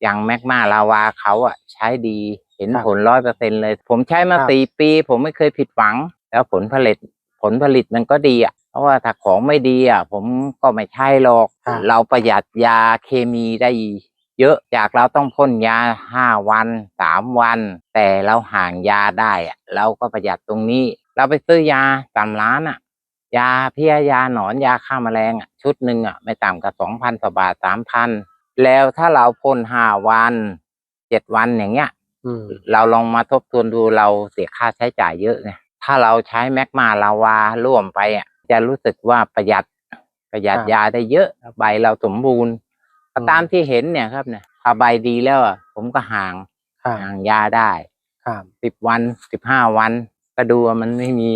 อย่างแมกมาลาวาเขาอะ ใช้ดีเห็นครับผลร้อยเปอร์เซ็นเลย ผมใช้มาครับสี่ปี ผมไม่เคยผิดหวัง แล้วผลผลิตผลผลิตมันก็ดีอะเพราะว่าถ้าของไม่ดีอะ ผมก็ไม่ใช่หรอกครับเราประหยัดยาเคมีได้เยอะจากเราต้องพ่นยาห้าวันสามวัน แต่เราห่างยาได้อะ เราก็ประหยัดตรงนี้ เราไปซื้อยาตามร้านอะ ยาเพี้ยยาหนอนยาฆ่าแมลงอะชุดหนึ่งอะไม่ต่ำกว่าสองพันกว่าบาทสามพัน แล้วถ้าเราพ่นห้าวันเจ็ดวันอย่างเงี้ยอืมเราลองมาทบทวนดูเราเสียค่าใช้จ่ายเยอะไงถ้าเราใช้แมกมาลาวาร่วมไปอะ จะรู้สึกว่าประหยัดประหยัดครับยาได้เยอะใบเราสมบูรณ์ก็อืมตามที่เห็นเนี่ยครับเนี่ยถ้าใบดีแล้วอะผมก็ห่างครับห่างยาได้ครับสิบวันสิบห้าวัน ก็ดูว่ามันไม่มี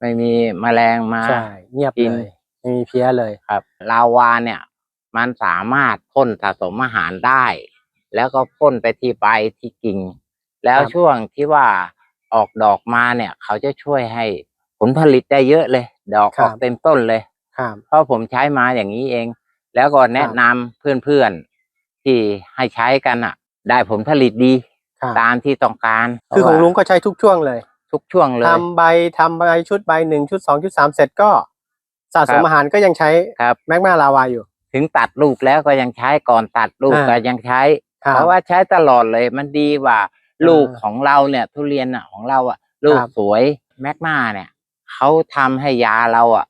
ไม่มีแมลงมาใช่เงียบกินเลยไม่มีเพี้ยเลยครับ ลาวาเนี่ย มันสามารถพ่นสะสมอาหารได้ แล้วก็พ่นไปที่ใบที่กิ่ง แล้วครับช่วงที่ว่าออกดอกมาเนี่ย เขาจะช่วยให้ผลผลิตได้เยอะเลย ดอกครัอบอกเต็มต้นเลย ครับ เพราะผมใช้มาอย่างนี้เอง แล้วก็แนะนำเพื่อนๆที่ให้ใช้กันอะ ได้ผลผลิตดีครับ ตามที่ต้องการคือของลุงก็ใช้ทุกช่วงเลยทุกช่วงเลย ทำใบทำใบชุดใบหนึ่งชุดสองชุดสามเสร็จก็สะสครัมบ อาหารก็ยังใช้ครับ แมกมาลาวาอยู่ ถึงตัดลูกแล้วก็ยังใช้ก่อนตัดลูกอ่า ก็ยังใช้ครับเพราะว่าใช้ตลอดเลยมันดีกว่าลูกอ่าของเราเนี่ย ทุเรียนอะของเราอะ ลูกครับ สวยแมกมาเนี่ยเขาทำให้ยาเราอะ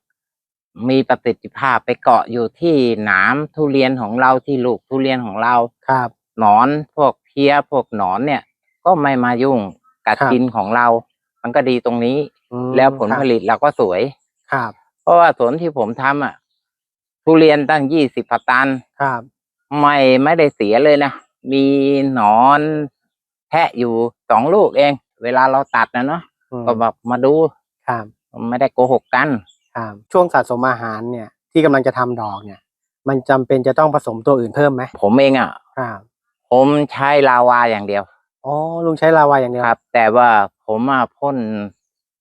มีประสิทธิภาพไปเกาะอยู่ที่หนามทุเรียนของเราที่ลูกทุเรียนของเรา ครับ หนอนพวกเพี้ยพวกหนอนเนี่ย ก็ไม่มายุ่งกัดครับ กินของเรา มันก็ดีตรงนี้ อืมแล้วผลครับผลิตเราก็สวย ครับ เพราะว่าสวนที่ผมทำอะ ทุเรียนตั้งยี่สิบตันครับ ไม่ไม่ได้เสียเลยนะ มีหนอนแทะอยู่สองลูกเอง เวลาเราตัดนะเนาะอืมก็แบบมาดูครับไม่ได้โกหกกันครับช่วงสะสมอาหารเนี่ย ที่กำลังจะทำดอกเนี่ย มันจำเป็นจะต้องผสมตัวอื่นเพิ่มไหมผมเองอะครับผมใช้ลาวาอย่างเดียวอ๋อลุงใช้ลาวาอย่างเดียวครับ แต่ว่าผมอะพ่น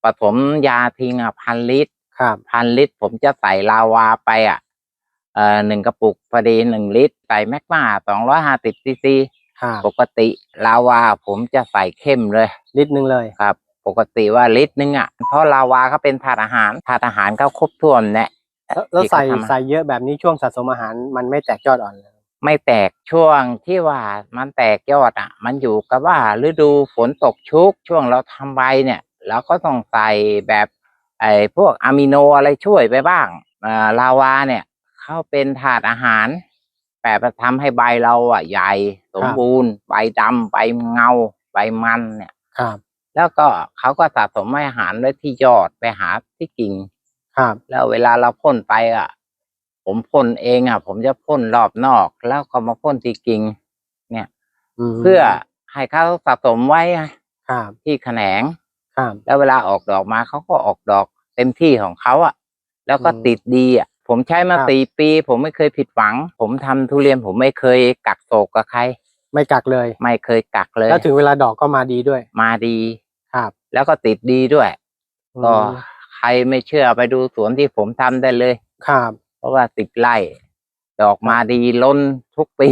ผสมยาทิ้งอะพันลิตรครับพันลิตรผมจะใส่ลาวาไปอะเอ่อ หนึ่งกระปุกพอดีหนึ่งลิตรใส่แมกมาสองร้อยห้าสิบซีซีครับปกติลาวาผมจะใส่เข้มเลย ลิตรหนึ่งเลยครับ ปกติว่าลิตรนึงอะเพราะลาวาเขาเป็นถาดอาหารถาดอาหารเขาครบถ้วนเนี่ยแล้วแล้วที่ใส่เขาทำอะใส่เยอะแบบนี้ช่วงสะสมอาหารมันไม่แตกยอดอ่อนเลยไม่แตกช่วงที่ว่ามันแตกยอดอะ มันอยู่กับว่าฤดูฝนตกชุกช่วงเราทำใบเนี่ยเราก็ต้องใส่แบบไอ้พวกอะมิโนอะไรช่วยไปบ้างอ่าลาวาเนี่ย เขาเป็นถาดอาหารแต่ไปทำให้ใบเราอะ ใหญ่สมบูรณ์ ใบดำใบเงา ใบมันเนี่ยครับ แล้วก็เขาก็สะสมอาหารไว้ที่ยอดไปหาที่กิ่งครับ แล้วเวลาเราพ่นไปอะ ผมพ่นเองอะ ผมจะพ่นรอบนอก แล้วก็มาพ่นที่กิ่งมเพื่อให้เขาสะสมไว้ครับที่แขนงครับแล้วเวลาออกดอกมาเขาก็ออกดอกเต็มที่ของเขาอะ แล้วก็อืมติดดีอะ ผมใช้มาครับ สี่ปี ผมไม่เคยผิดหวัง ผมทำทุเรียนผมไม่เคยกักโศกกับใคร ไม่กักเลย ไม่เคยกักเลย แล้วถึงเวลาดอกก็มาดีด้วยมาดี ครับแล้วก็ติดดีด้วยอืมก็ใครไม่เชื่อไปดูสวนที่ผมทำได้เลย ครับ เพราะว่าสิบไร่ดอกมาดีล้นทุกปี